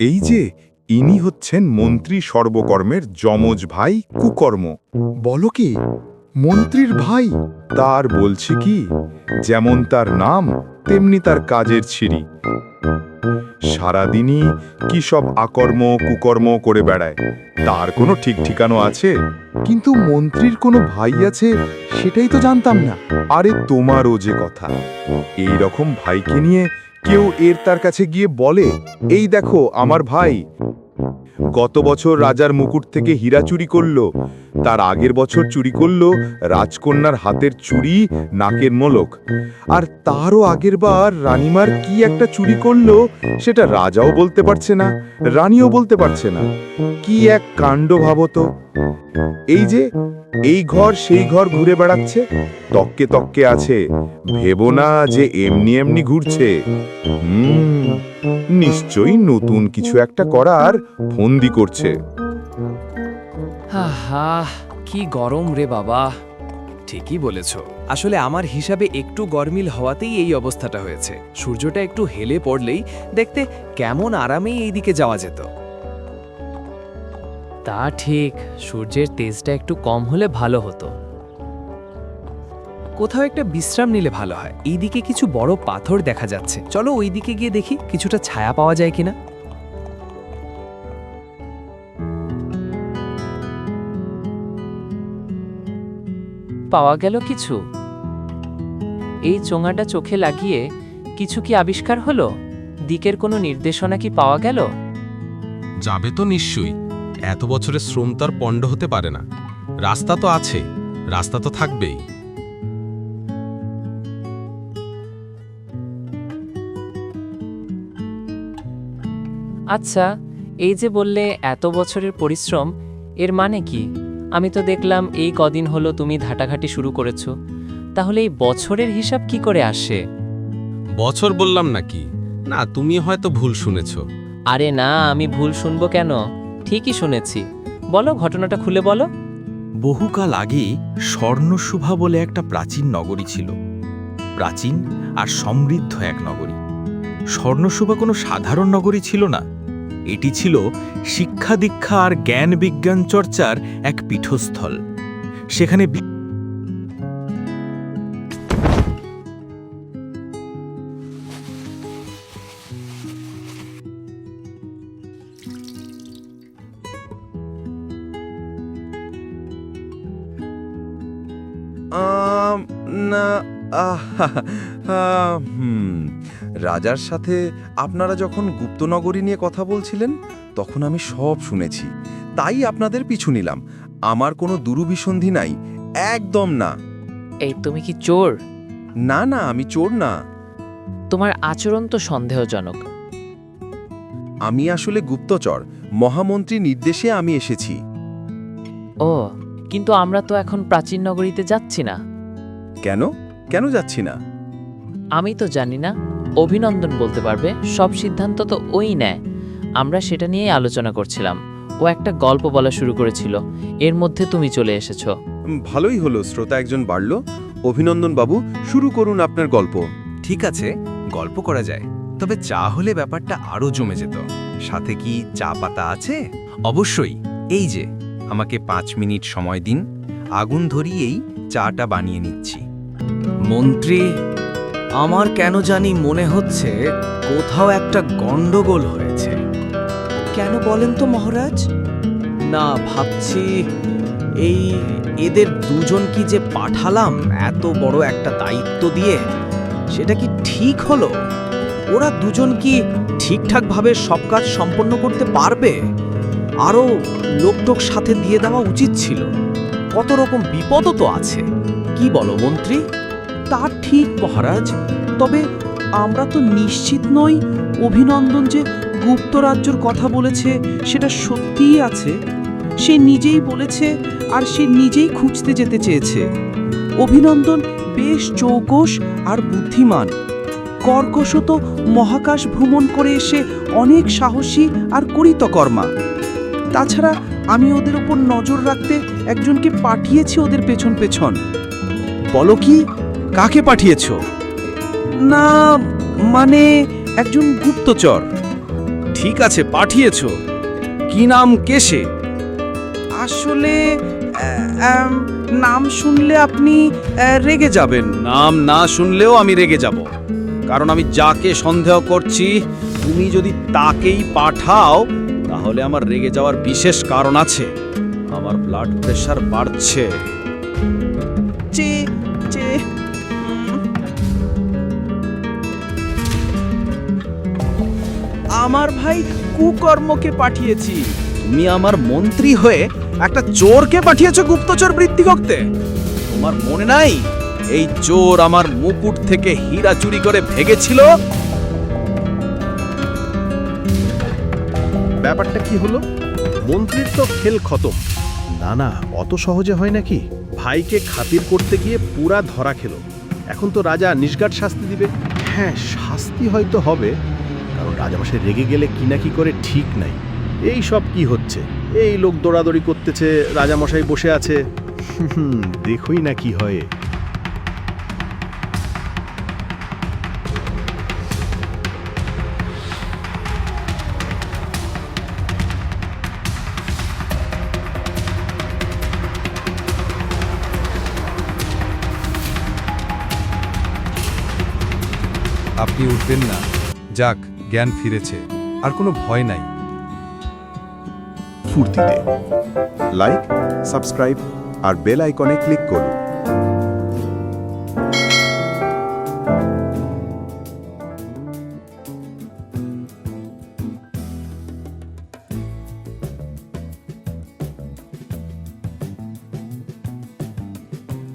এই যে, ইনি হচ্ছেন মন্ত্রী সর্বকর্মের যমজ ভাই কুকর্ম। বলো কি, মন্ত্রীর ভাই? তার বলছি কি, যেমন তার নাম, তেমনি তার কাজের ছিরি সারাদিনই কি সব আকর্ম, কুকর্ম করে বেড়ায়? তার কোনো ঠিক ঠিকানো আছে? কিন্তু মন্ত্রীর কোনো ভাই আছে, সেটাই তো জানতাম না। আরে তোমারও যে কথা। এই রকম ভাইকে নিয়ে কেউ এর তার কাছে গিয়ে বলে, এই দেখো, আমার ভাই। গত বছর রাজার মুকুট থেকে হীরা চুরি করল। তার আগের বছর চুরি করল রাজকন্যার হাতের চুড়ি, নাকের মোলক। আর তারও আগের বার রানীমার কি একটা চুরি করল, সেটা রাজাও বলতে পারছে না, রানীও বলতে পারছে না। কি এক কাণ্ড ভাবতো। এই যে, এই ঘর সেই ঘর ঘুরে বেড়াচ্ছে, তককে তককে আছে, ভেবো না যে এমনি এমনি ঘুরছে। হুম, নিশ্চয়ই নতুন কিছু একটা করার ফন্দি করছে। আহা, কি গরম রে বাবা। ঠিকই বলেছ। আসলে আমার হিসাবে একটু গরমিল হওয়াতেই এই অবস্থাটা হয়েছে। সূর্যটা একটু হেলে পড়লেই দেখতে কেমন আরামেই এই দিকে যাওয়া যেত। তা ঠিক, সূর্যের তেজটা একটু কম হলে ভালো হতো। কোথাও একটা বিশ্রাম নিলে ভালো হয়। এইদিকে কিছু বড় পাথর দেখা যাচ্ছে। চলো ওই দিকে গিয়ে দেখি কিছুটা ছায়া পাওয়া যায় কিনা। পাওয়া গেল কিছু? এই চোঙাটা চোখে লাগিয়ে কিছু কি আবিষ্কার হলো? দিকের কোনো নির্দেশনা কি পাওয়া গেল? যাবে তো নিশ্চয়ই। এত বছরের শ্রম তার পণ্ড হতে পারে না। রাস্তা তো আছে। রাস্তা তো থাকবেই। আচ্ছা এই যে বললে এত বছরের পরিশ্রম এর মানে কি? আমি তো দেখলাম এই কদিন হলো তুমি ঘাটাঘাটি শুরু করেছ। তাহলে এই বছরের হিসাব কি করে আসে? বছর বললাম নাকি? না তুমি হয়তো ভুল শুনেছ। আরে না আমি ভুল শুনব কেন? ঠিকই শুনেছি। বলো ঘটনাটা খুলে বলো। বহুকাল আগে স্বর্ণশুভা বলে একটা প্রাচীন নগরী ছিল। প্রাচীন আর সমৃদ্ধ এক নগরী। স্বর্ণশুভা কোনো সাধারণ নগরী ছিল না। এটি ছিল শিক্ষা দীক্ষা আর জ্ঞান বিজ্ঞান চর্চার এক পীঠস্থল। সেখানে না আহ, হুম রাজার সাথে আপনারা যখন গুপ্তনগরী নিয়ে কথা বলছিলেন তখন আমি সব শুনেছি। তাই আপনাদের পিছু নিলাম। আমার কোনো দুরুভিসন্ধি নাই। একদম না। এই তুমি কি চোর? না না আমি চোর না। তোমার আচরণ তো সন্দেহজনক। আমি আসলে গুপ্তচর। মহামন্ত্রী নির্দেশে আমি এসেছি। ও কিন্তু আমরা তো এখন প্রাচীন নগরীতে যাচ্ছি না। কেন? কেন যাচ্ছি না? আমি তো জানি না অভিনন্দন বলতে পারবে সব সিদ্ধান্ত তো ওই নেয়। আমরা সেটা নিয়েই আলোচনা করছিলাম। ও একটা গল্প বলা শুরু করেছিল। এর মধ্যে তুমি চলে এসেছ। ভালোই হলো শ্রোতা একজন বাড়ল। অভিনন্দন বাবু শুরু করুন আপনার গল্প। ঠিক আছে গল্প করা যায়। তবে চা হলে ব্যাপারটা আরও জমে যেত। সাথে কি চা পাতা আছে? অবশ্যই। এই যে আমাকে পাঁচ মিনিট সময় দিন। আগুন ধরিয়েই চাটা বানিয়ে নিচ্ছি। মন্ত্রী আমার কেন জানি মনে হচ্ছে কোথাও একটা গন্ডগোল হয়েছে। কেন বলেন তো মহারাজ? না ভাবছি এই এদের দুজন কি যে পাঠালাম এত বড় একটা দায়িত্ব দিয়ে সেটা কি ঠিক হলো? ওরা দুজন কি ঠিকঠাকভাবে সব কাজ সম্পন্ন করতে পারবে? আরও লোকটোক সাথে দিয়ে দেওয়া উচিত ছিল। কত রকম বিপদও তো আছে। কি বলো মন্ত্রী? তা ঠিক মহারাজ, তবে আমরা তো নিশ্চিত নই অভিনন্দন যে গুপ্তরাজ্যর কথা বলেছে, সেটা সত্যিই আছে। সে নিজেই বলেছে আর সে নিজেই খুঁজতে যেতে চেয়েছে। অভিনন্দন বেশ চৌকস আর বুদ্ধিমান। কর্কশত মহাকাশ ভ্রমণ করে এসে অনেক সাহসী আর করিতকর্মা। তাছাড়া আমি ওদের ওপর নজর রাখতে একজনকে পাঠিয়েছি ওদের পেছন পেছন। বলো কি কাকে পাঠিয়েছ? না মানে একজন গুপ্তচর। ঠিক আছে পাঠিয়েছ। কি নাম কেসে আসলে নাম শুনলে আপনি রেগে যাবেন। নাম না শুনলেও আমি রেগে যাব। কারণ আমি যাকে সন্দেহ করছি তুমি যদি তাকেই পাঠাও তাহলে আমার রেগে যাওয়ার বিশেষ কারণ আছে। আমার ব্লাড প্রেশার বাড়ছে। আমার ভাই কুকর্মকে পাঠিয়েছি। তুমি আমার মন্ত্রী হয়ে একটা চোরকে পাঠিয়েছো গুপ্তচর বৃত্তি করতে। তোমার মনে নাই? এই চোর আমার মুকুট থেকে হীরা চুরি করে ভেগেছিল? ব্যাপারটা কি হলো? মন্ত্রীর তো খেল খতম। না না অত সহজে হয় নাকি? ভাইকে খাতির করতে গিয়ে পুরা ধরা খেলো। এখন তো রাজা নিষ্গাট শাস্তি দিবে। হ্যাঁ শাস্তি হয়তো হবে। কারণ রাজামশাই রেগে গেলে কি না কি করে ঠিক নাই। এই সব কি হচ্ছে? এই লোক দৌড়াদৌড়ি করতেছে, রাজামশাই বসে আছে। দেখোই না কি হয়। আপনি উঠবেন না। যাক জ্ঞান ফিরেছে আর কোনো ভয় নাই। ফুর্তিতে। লাইক সাবস্ক্রাইব আর বেল আইকনে ক্লিক করুন।